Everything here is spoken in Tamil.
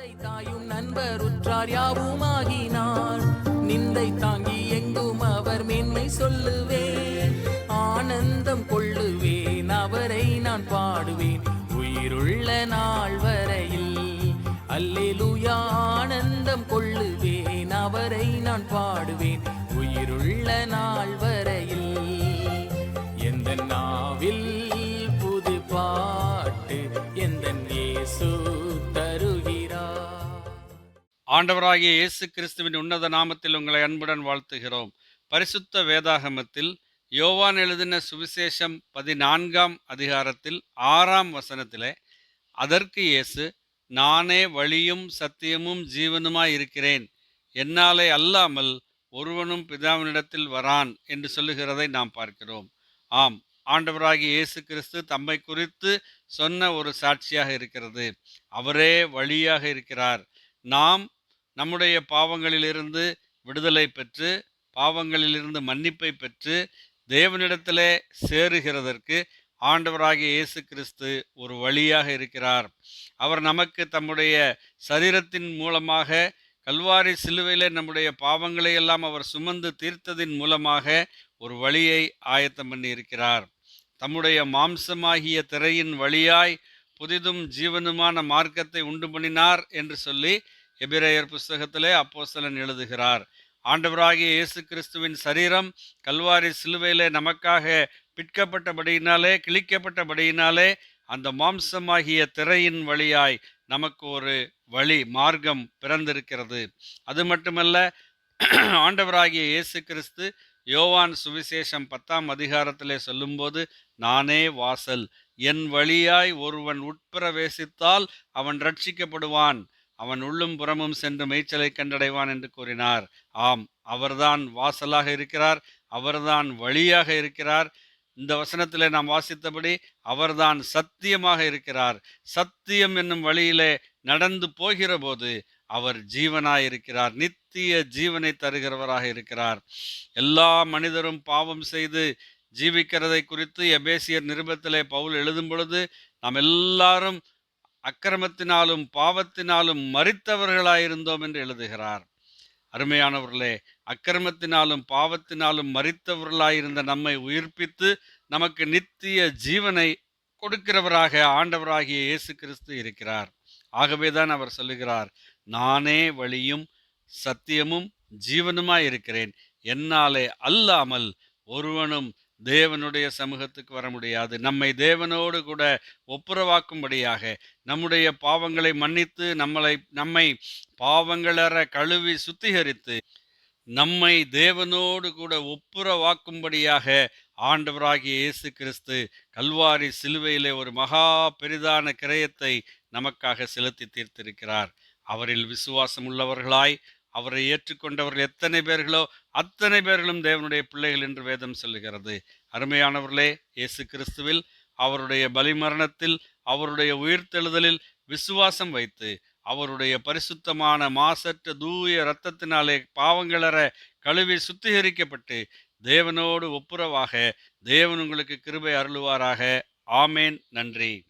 தந்தை தாயும் நண்பர் உற்றார் யாவுமாகினார். நிந்தை தாங்கி எங்கும் அவர் மேன்மை சொல்லுவேன். ஆனந்தம் கொள்ளுவேன் அவரை நான் பாடுவேன். உயிருள்ள நாள் வரையில் அல்லேலூயா ஆனந்தம் கொள்ளுவேன் அவரை நான் பாடுவேன். ஆண்டவராகிய இயேசு கிறிஸ்துவின் உன்னத நாமத்தில் உங்களை அன்புடன் வாழ்த்துகிறோம். பரிசுத்த வேதாகமத்தில் யோவான் எழுதின சுவிசேஷம் பதினான்காம் அதிகாரத்தில் ஆறாம் வசனத்திலே அதற்கு இயேசு நானே வழியும் சத்தியமும் ஜீவனுமாய் இருக்கிறேன். என்னாலே அல்லாமல் ஒருவனும் பிதாவினிடத்தில் வரான் என்று சொல்லுகிறதை நாம் பார்க்கிறோம். ஆம் ஆண்டவராகிய இயேசு கிறிஸ்து தம்மை குறித்து சொன்ன ஒரு சாட்சியாக இருக்கிறது. அவரே வழியாக இருக்கிறார். நாம் நம்முடைய பாவங்களிலிருந்து விடுதலை பெற்று பாவங்களிலிருந்து மன்னிப்பை பெற்று தேவனிடத்திலே சேருகிறதற்கு ஆண்டவராகிய இயேசு கிறிஸ்து ஒரு வழியாக இருக்கிறார். அவர் நமக்கு தம்முடைய சரீரத்தின் மூலமாக கல்வாரி சிலுவையிலே நம்முடைய பாவங்களை எல்லாம் அவர் சுமந்து தீர்த்ததின் மூலமாக ஒரு வழியை ஆயத்தம் பண்ணி இருக்கிறார். தம்முடைய மாம்சமாகிய திரையின் வழியாய் புதிதும் ஜீவனுமான மார்க்கத்தை உண்டு பண்ணினார் என்று சொல்லி எபிரேயர் புஸ்தகத்திலே அப்போஸ்தலன் எழுதுகிறார் ஆண்டவராகிய இயேசு கிறிஸ்துவின் சரீரம் கல்வாரி சிலுவையிலே நமக்காக பிற்கப்பட்டபடியினாலே கிழிக்கப்பட்டபடியினாலே அந்த மாம்சமாகிய திரையின் வழியாய் நமக்கு ஒரு வழி மார்க்கம் பிறந்திருக்கிறது. அது மட்டுமல்ல ஆண்டவராகிய இயேசு கிறிஸ்து யோவான் சுவிசேஷம் பத்தாம் அதிகாரத்திலே சொல்லும்போது நானே வாசல் என் வழியாய் ஒருவன் உட்பிரவேசித்தால் அவன் ரட்சிக்கப்படுவான் அவன் உள்ளும் புறமும் சென்று மேய்ச்சலை கண்டடைவான் என்று கூறினார். ஆம் அவர்தான் வாசலாக இருக்கிறார் அவர்தான் வழியாக இருக்கிறார். இந்த வசனத்திலே நாம் வாசித்தபடி அவர்தான் சத்தியமாக இருக்கிறார். சத்தியம் என்னும் வழியிலே நடந்து போகிற போது அவர் ஜீவனாய் இருக்கிறார் நித்திய ஜீவனை தருகிறவராக இருக்கிறார். எல்லா மனிதரும் பாவம் செய்து ஜீவிக்கிறதை குறித்து எபேசியர் நிருபத்திலே பவுல் எழுதும் பொழுது நாம் எல்லாரும் அக்கிரமத்தினாலும் பாவத்தினாலும் மறித்தவர்களாயிருந்தோம் என்று எழுதுகிறார். அருமையானவர்களே அக்கிரமத்தினாலும் பாவத்தினாலும் மறித்தவர்களாயிருந்த நம்மை உயிர்ப்பித்து நமக்கு நித்திய ஜீவனை கொடுக்கிறவராக ஆண்டவராகிய இயேசு கிறிஸ்து இருக்கிறார். ஆகவேதான் அவர் சொல்லுகிறார் நானே வழியும் சத்தியமும் ஜீவனுமாய் இருக்கிறேன் என்னாலே அல்லாமல் ஒருவனும் தேவனுடைய சமூகத்துக்கு வர முடியாது. நம்மை தேவனோடு கூட ஒப்புரவாக்கும்படியாக நம்முடைய பாவங்களை மன்னித்து நம்மளை நம்மை பாவங்களற கழுவி சுத்திகரித்து நம்மை தேவனோடு கூட ஒப்புரவாக்கும்படியாக ஆண்டவராகிய இயேசு கிறிஸ்து கல்வாரி சிலுவையிலே ஒரு மகா பெரிதான கிரயத்தை நமக்காக செலுத்தி தீர்த்திருக்கிறார். அவரில் விசுவாசம் உள்ளவர்களாய் அவரை ஏற்றுக்கொண்டவர்கள் எத்தனை பேர்களோ அத்தனை பேர்களும் தேவனுடைய பிள்ளைகள் என்று வேதம் சொல்லுகிறது. அருமையானவர்களே இயேசு கிறிஸ்துவில் அவருடைய பலிமரணத்தில் அவருடைய உயிர்த்தெழுதலில் விசுவாசம் வைத்து அவருடைய பரிசுத்தமான மாசற்ற தூய இரத்தத்தினாலே பாவங்களற கழுவி சுத்திகரிக்கப்பட்டு தேவனோடு ஒப்புரவாக தேவன் உங்களுக்கு கிருபை அருளுவாராக. ஆமேன். நன்றி.